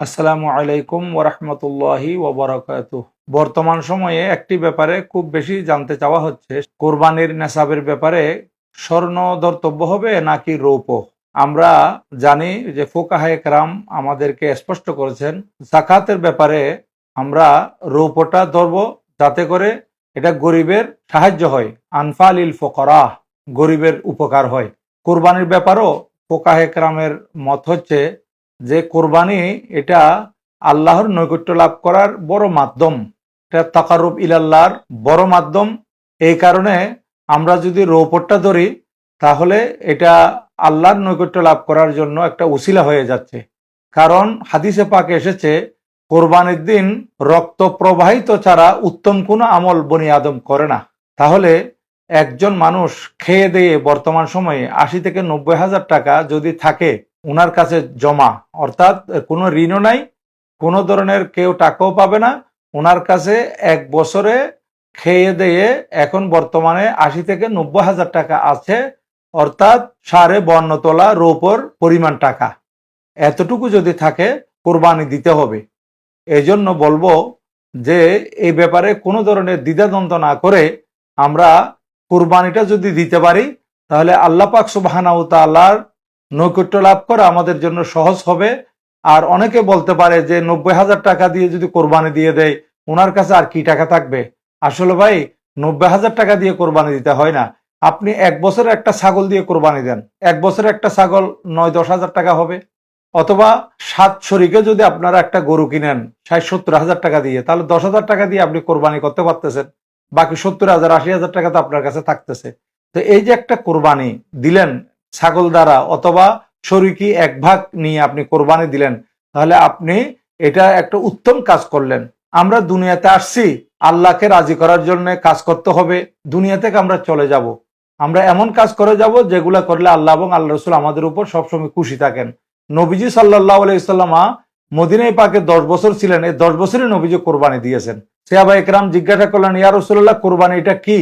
আসসালামু আলাইকুম ওরহমতুল্লাহি ওবরাকাত বর্তমান সময়ে একটি ব্যাপারে খুব বেশি জানতে চাওয়া হচ্ছে। কোরবানির নেশাবের ব্যাপারে স্বর্ণ ধর্তব্য হবে নাকি রৌপ আমরা জানি যে ফোকাহায় রাম আমাদেরকে স্পষ্ট করেছেন, জাকাতের ব্যাপারে আমরা রৌপটা ধরব যাতে করে এটা গরিবের সাহায্য হয় আনফাল ইল ফকরা, গরিবের উপকার হয়। কোরবানির ব্যাপারও ফোকাহে রামের মত হচ্ছে যে কোরবানি এটা আল্লাহর নৈকট্য লাভ করার বড় মাধ্যম, এটা তাকারুব ইলাল্লাহর বড় মাধ্যম। এই কারণে আমরা যদি রৌপটটা ধরি, তাহলে এটা আল্লাহর নৈকট্য লাভ করার জন্য একটা উসিলা হয়ে যাচ্ছে। কারণ হাদিসে পাকে এসেছে, কোরবানির দিন রক্ত প্রবাহিত ছাড়া উত্তম কোনো আমল বনি আদম করে না। তাহলে একজন মানুষ খেয়ে দিয়ে বর্তমান সময়ে আশি থেকে নব্বই হাজার টাকা যদি থাকে ওনার কাছে জমা। অর্থাৎ কোনো ঋণও নাই, কোনো ধরনের কেউ টাকাও পাবে না। ওনার কাছে এক বছরে খেয়ে দিয়ে এখন বর্তমানে আশি থেকে নব্বই হাজার টাকা আছে, অর্থাৎ সাড়ে বর্ণ তোলা রৌপর পরিমাণ টাকা। এতটুকু যদি থাকে, কোরবানি দিতে হবে। এই জন্য বলব যে, এই ব্যাপারে কোনো ধরনের দ্বিধাদ্বন্দ্ব না করে আমরা কোরবানিটা যদি দিতে পারি, তাহলে আল্লাহ পাক সুবাহানাউ তাআলার নৈকট্য লাভ করা আমাদের জন্য সহজ হবে। আর অনেকে বলতে পারে যে নব্বই হাজার টাকা দিয়ে যদি কোরবানি দিয়ে দেয়, ওনার কাছে আর কি টাকা থাকবে? আসলে ভাই, নব্বই হাজার টাকা দিয়ে কোরবানি দিতে হয় না। আপনি এক বছরে একটা ছাগল দিয়ে কোরবানি দেন। এক বছরে একটা ছাগল নয় দশ হাজার টাকা হবে। অথবা সাত শরীকে যদি আপনারা একটা গরু কিনেন ষাট সত্তর হাজার টাকা দিয়ে, তাহলে দশ হাজার টাকা দিয়ে আপনি কোরবানি করতে পারতেছেন। বাকি সত্তর হাজার, আশি হাজার টাকা তো আপনার কাছে থাকতেছে। তো এই যে একটা কোরবানি দিলেন ছাগল দ্বারা অথবা শরিকি এক ভাগ নিয়ে আপনি কোরবানি দিলেন, তাহলে আপনি এটা একটা উত্তম কাজ করলেন। আমরা দুনিয়াতে আসছি, আল্লাহকে রাজি করার জন্য কাজ করতে হবে, দুনিয়া থেকে আমরা চলে যাব। আমরা এমন কাজ করে যাব যেগুলা করলে আল্লাহ এবং আল্লাহ রসুল আমাদের উপর সবসময় খুশি থাকেন। নবীজি সাল্লাহ আলাইসাল্লামা মদিনাই পাকে দশ বছর ছিলেন, এই দশ বছরই নবীজি কোরবানি দিয়েছেন। সিয়াবা একরাম জিজ্ঞাসা করলেন, ইয়া রসুল্লাহ কোরবানি এটা কি?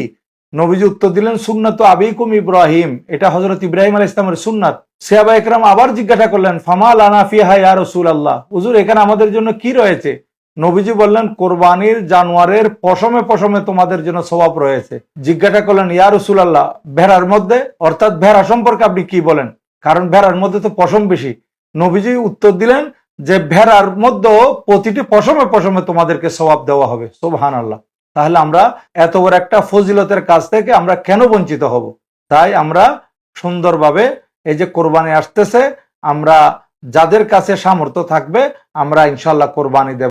নবীজি উত্তর দিলেন, সুন্নত আবিকুম ইব্রাহিম। এটা হজরত ইব্রাহিম আল ইসলামের সুন্নাত। সিয়াবা একরাম আবার জিজ্ঞাসা করলেন ফামাল আনাফিহা ইয়া রসুল আল্লাহ হুজুর, এখানে আমাদের জন্য কি রয়েছে? নবীজি বললেন, কোরবানির জানোয়ারের পশমে পশমে তোমাদের জন্য স্বভাব রয়েছে। জিজ্ঞাসা করলেন, ইয়া রসুল আল্লাহ ভেড়ার মধ্যে? অর্থাৎ ভেড়া সম্পর্কে আপনি কি বলেন? কারণ ভেড়ার মধ্যে তো পশম বেশি। নবীজি উত্তর দিলেন যে, ভেড়ার মধ্যেও প্রতিটি পশমে পশমে তোমাদেরকে স্বভাব দেওয়া হবে। সোবহান আল্লাহ তাহলে আমরা এত বড় একটা ফজিলতের কাছ থেকে আমরা কেন বঞ্চিত হব? তাই আমরা সুন্দরভাবে এই যে কোরবানি আসতেছে, আমরা যাদের কাছে সামর্থ্য থাকবে, আমরা ইনশাল্লাহ কোরবানি দেব।